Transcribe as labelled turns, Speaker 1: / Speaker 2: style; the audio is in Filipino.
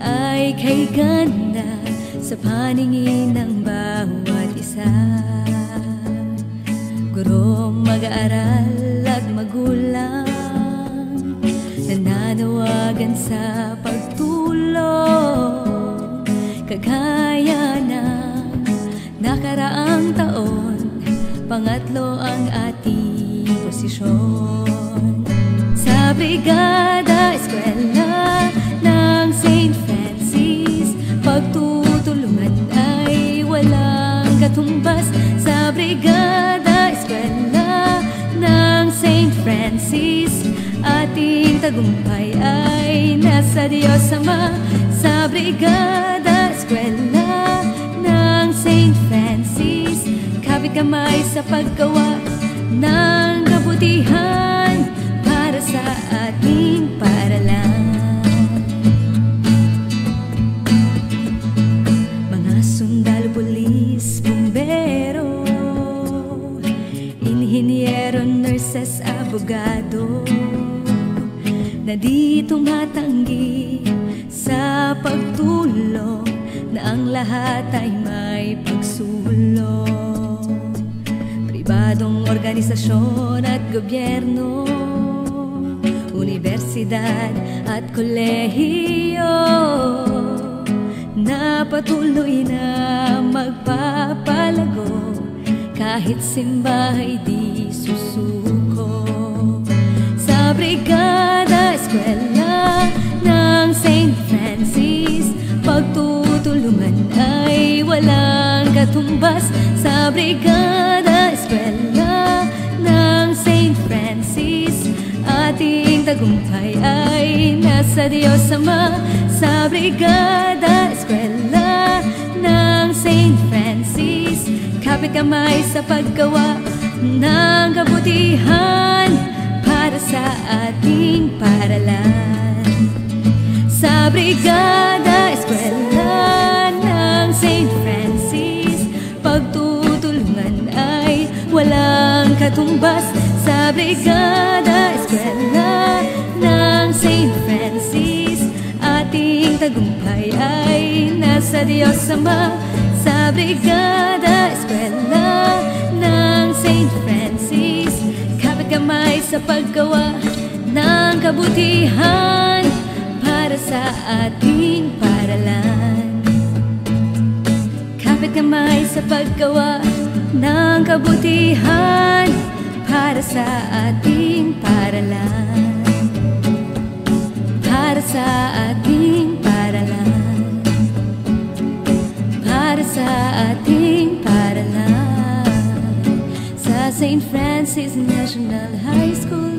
Speaker 1: ay kay ganda sa paningin ng bawat isa. Guro, mag-aaral at magulang Nananawagan sa pagtulong. Kagaya ng nakaraang taon Pangatlo ang ating posisyon Sa brigada, eskwela ng St. Francis Pagtutulungan ay walang katumbas Sa brigada, eskwela ng St. Francis Ating tagumpay ay nasa Diyos Ama Sa brigada, eskwela ng St. Francis Kapit kamay sa paggawa ng kabutihan Inhinyero, nurses, abogado Na di tumatanggi sa pagtulong Na ang lahat ay may pagsulong. Pribadong organisasyon at gobyerno Universidad at kolehiyo Na patuloy na Kahit simbahay di susuko Sa brigada, eskwela ng St. Francis Pagtutulungan ay walang katumbas Sa brigada, eskwela ng St. Francis Ating tagumpay ay nasa Diyos Ama Sa brigada, kamay sa paggawa ng kabutihan Para sa ating paralan Sa brigada, eskwela ng St. Francis Pagtutulungan ay walang katumbas Sa brigada, eskwela ng St. Francis Ating tagumpay ay nasa Diyos Ama Sa brigada, eskwela ng St. Francis Kapit kamay sa paggawa ng kabutihan Para sa ating paralan Kapit kamay sa paggawa ng kabutihan Para sa ating paralan Para sa ating St. Francis National High School